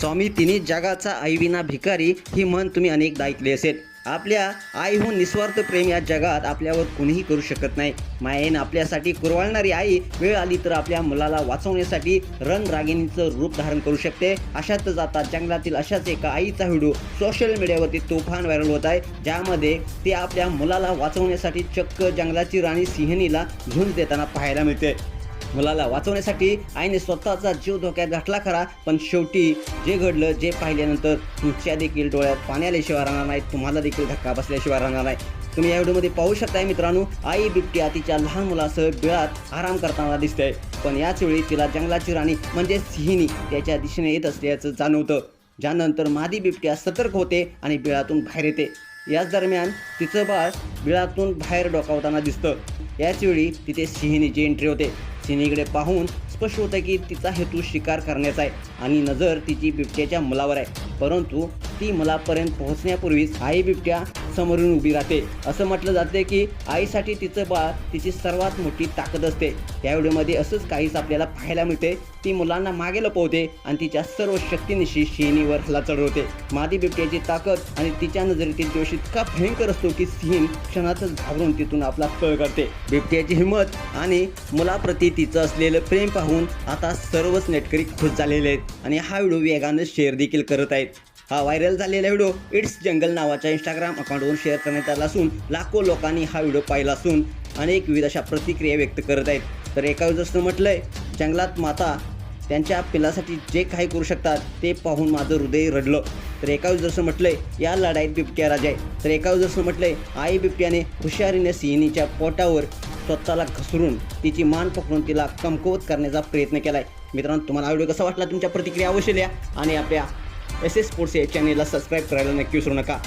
स्वामी तिन्ही जगाचा आईविना भिकारी ही म्हण तुम्ही अनेकदा ऐकली असेल. आपल्या आईहून निस्वार्थ प्रेम या जगात आपल्यावर कुणीही करू शकत नाही. मायेन आपल्यासाठी कुरवाळणारी आई वेळ आली तर आपल्या मुलाला वाचवण्यासाठी रणरागिणीचं रूप धारण करू शकते. अशातच आता जंगलातील अशाच एका आईचा व्हिडिओ सोशल मीडियावरती तुफान व्हायरल होत आहे ज्यामध्ये ती आपल्या मुलाला वाचवण्यासाठी चक्क जंगलाची राणी सिंहनीला झुंज देताना पाहायला मिळते. मुलाला वाचवण्यासाठी आईने स्वतःचा जीव धोक्यात घातला खरा पण शेवटी जे घडलं जे पाहिल्यानंतर तुमच्या देखील डोळ्यात पाणी आल्याशिवाय राहणार नाही तुम्हाला देखील धक्का बसल्याशिवाय राहणार नाही. तुम्ही या व्हिडिओमध्ये पाहू शकताय मित्रांनो आई बिबट्या तिच्या लहान मुलासह बिळात आराम करताना दिसते पण याच वेळी तिला जंगलाची राणी म्हणजे सिंहिणी त्याच्या दिशेने येत असल्याचं जाणवतं ज्यानंतर मादी बिबट्या सतर्क होते आणि बिळातून बाहेर येते. याच दरम्यान तिचं बाळ बिळातून बाहेर डोकावताना दिसतं. याचवेळी तिथे सिंहिणीची एंट्री होते. सिनीकडे पाहून स्पष्ट होतं की तिचा हेतू शिकार करण्याचा आहे आणि नजर तिची बिबट्याच्या मुलावर आहे. परंतु ती मुलापर्यंत पोहोचण्यापूर्वीच आई बिबट्या समोरून उभी राहते. असं म्हटलं जाते की आईसाठी तिचं बाळ तिची सर्वात मोठी ताकद असते. या व्हिडिओमध्ये असंच काहीच आपल्याला पाहायला मिळते. ती मुलांना मागे लपवते आणि तिच्या सर्व शक्तीनिशी शिहिणीवर हल्ला चढवते. मादी बिबट्याची ताकद आणि तिच्या नजरेतील जोश इतका भयंकर असतो की सिंह क्षणातच घाबरून तिथून आपला पळ करते बिबट्याची हिंमत आणि मुलाप्रती तिचं असलेलं प्रेम पाहून आता सर्वच नेटकरी खुश झालेले आहेत आणि हा व्हिडिओ वेगानं शेअर देखील करत आहेत. हा व्हायरल झालेला व्हिडिओ इट्स जंगल नावाच्या इंस्टाग्राम अकाउंटवरून शेअर करण्यात आला असून लाखो लोकांनी हा व्हिडिओ पाहिला असून अनेक विविध अशा प्रतिक्रिया व्यक्त करत आहेत. तर एका जसं म्हटलंय जंगलात माता त्यांच्या पिलासाठी जे काही करू शकतात ते पाहून माझं हृदय रडलं. तर एका जसं म्हटलंय या लढाईत बिबट्या राजा आहे. तर एका जसं म्हटलंय आई बिबट्याने हुशारीने सिंहिणीच्या पोटावर स्वतःला घसरून तिची मान पकडून तिला कमकुवत करण्याचा प्रयत्न केलाय. मित्रांनो तुम्हाला व्हिडिओ कसा वाटला? तुमच्या प्रतिक्रिया अवश्य लिहा आणि आपल्या एस एस स्पोर्ट्स या चॅनेलला सबस्क्राईब करायला नक्की विसरू नका.